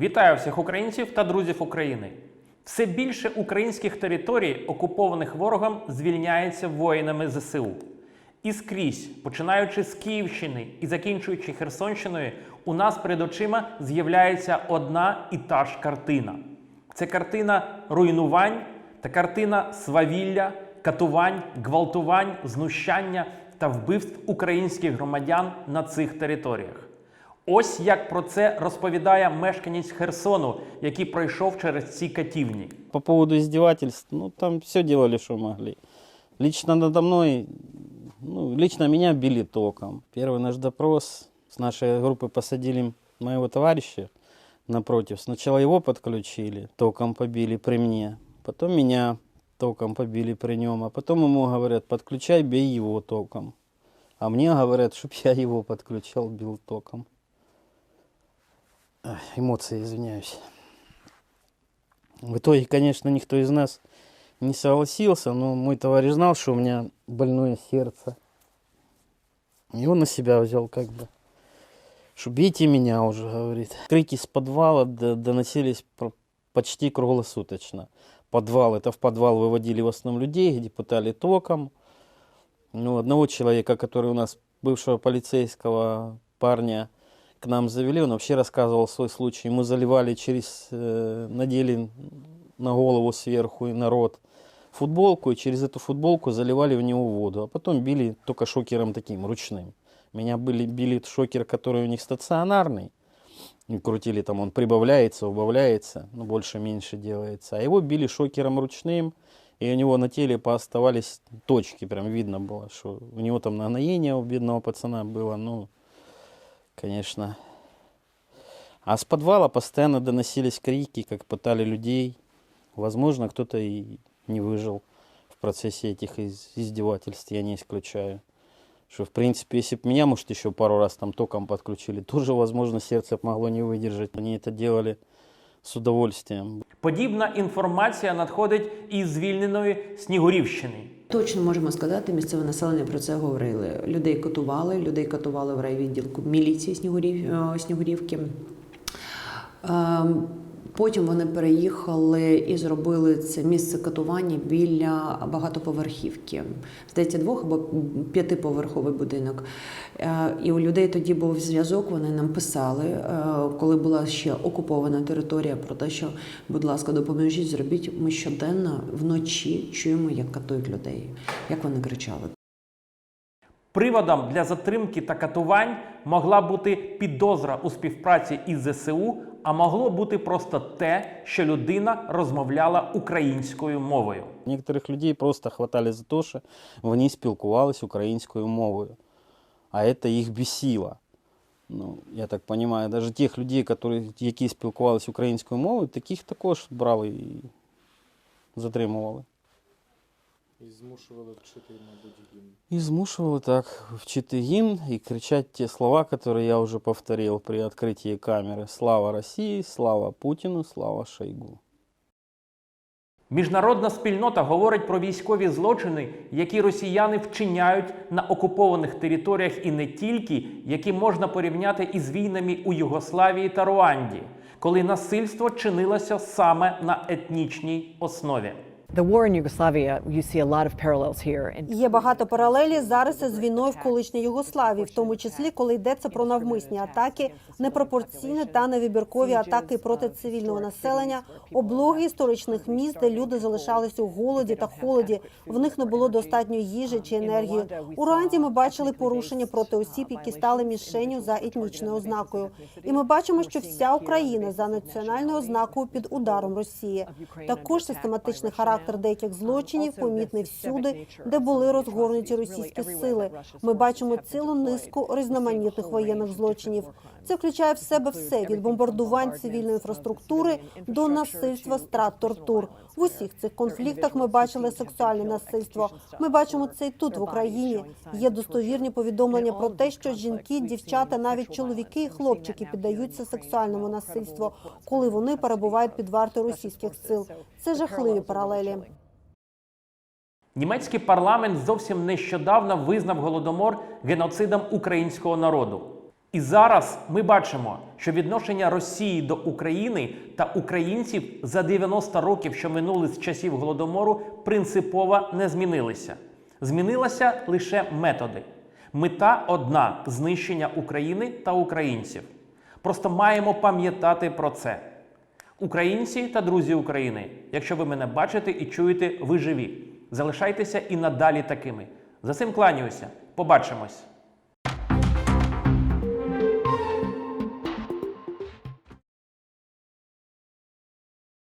Вітаю всіх українців та друзів України. Все більше українських територій, окупованих ворогом, звільняється воїнами ЗСУ. І скрізь, починаючи з Київщини і закінчуючи Херсонщиною, у нас перед очима з'являється одна і та ж картина. Це картина руйнувань та картина свавілля, катувань, гвалтувань, знущання та вбивств українських громадян на цих територіях. Ось як про це розповідає мешканець Херсону, який пройшов через ці катівні. По поводу издевательств, ну там все делали, что могли. Лично надо мной, ну, лично меня били током. Первый наш допрос с нашей группы посадили моего товарища напротив. Сначала его подключили, током побили при мне. Потом меня током побили при нем. А потом ему говорят, подключай, бей его током. А мне говорят, чтоб я его подключал, бил током. Эмоции, извиняюсь. В итоге, конечно, никто из нас не согласился, но мой товарищ знал, что у меня больное сердце. И он на себя взял как бы. Бейте меня уже, говорит. Крики с подвала доносились почти круглосуточно. Подвал, это в подвал выводили в основном людей, где пытали током. Ну, одного человека, который у нас, бывшего полицейского парня, к нам завели, он вообще рассказывал свой случай. Ему заливали через, э, надели на голову сверху и на рот футболку, и через эту футболку заливали в него воду. А потом били только шокером таким, ручным. Меня были, били шокер, который у них стационарный. И крутили там, он прибавляется, убавляется, ну, больше-меньше делается. А его били шокером ручным, и у него на теле пооставались точки, прям видно было, что у него там нагноение у бедного пацана было, ну, конечно. А с подвала постоянно доносились крики, как пытали людей. Возможно, кто-то и не выжил в процессе этих из- издевательств, я не исключаю. Что, в принципе, если бы меня, может, еще пару раз там током подключили, тоже, возможно, сердце б могло не выдержать. Они это делали с удовольствием. Подібна інформація надходить із звільненої Снігурівщини. Точно можемо сказати, місцеве населення про це говорили. Людей катували, людей катували в райвідділку міліції Снігурів, е, Снігурівки. Потім вони переїхали і зробили це місце катування біля багатоповерхівки. Здається, двох або п'ятиповерховий будинок. Е, І у людей тоді був зв'язок. Вони нам писали, е, коли була ще окупована територія, про те, що, будь ласка, допоможіть, зробіть. Ми щоденно вночі чуємо, як катують людей, як вони кричали. Приводом для затримки та катувань могла бути підозра у співпраці із ЗСУ, а могло бути просто те, що людина розмовляла українською мовою. Некоторых людей просто хватали за те, що вони спілкувалися українською мовою. А це їх бесило. Ну, я так розумію, навіть тих людей, які спілкувалися українською мовою, таких також брали і затримували. І змушували вчити, мабуть, гімн. И змушивал так вчити гимн и кричать те слова, которые я уже повторил при открытии камеры. Слава России, слава Путину, слава Шойгу. Міжнародна спільнота говорить про військові злочини, які росіяни вчиняють на окупованих територіях і не тільки, які можна порівняти із війнами у Югославії та Руанді, коли насильство чинилося саме на етнічній основі. Є багато паралелі зараз із війною в колишній Югославії, в тому числі коли йдеться про навмисні атаки, непропорційні та невибіркові атаки проти цивільного населення, облоги історичних міст, де люди залишалися у голоді та холоді. В них не було достатньо їжі чи енергії. У Руанді ми бачили порушення проти осіб, які стали мішенню за етнічною ознакою. І ми бачимо, що вся Україна за національною ознакою під ударом Росії. Також систематичний характер деяких злочинів помітний всюди, де були розгорнуті російські сили. Ми бачимо цілу низку різноманітних воєнних злочинів. Це включає в себе все від бомбардувань цивільної інфраструктури до насильства, страт, тортур. В усіх цих конфліктах ми бачили сексуальне насильство. Ми бачимо це і тут в Україні. Є достовірні повідомлення про те, що жінки, дівчата, навіть чоловіки і хлопчики піддаються сексуальному насильству, коли вони перебувають під вартою російських сил. Це жахливі паралелі. Німецький парламент зовсім нещодавно визнав голодомор геноцидом українського народу. І зараз ми бачимо, що відношення Росії до України та українців за 90 років, що минули з часів голодомору, принципово не змінилися. Змінилися лише методи. Мета одна знищення України та українців. Просто маємо пам'ятати про це. Українці та друзі України, якщо ви мене бачите і чуєте, ви живі. Залишайтеся і надалі такими. За цим кланяюся. Побачимось.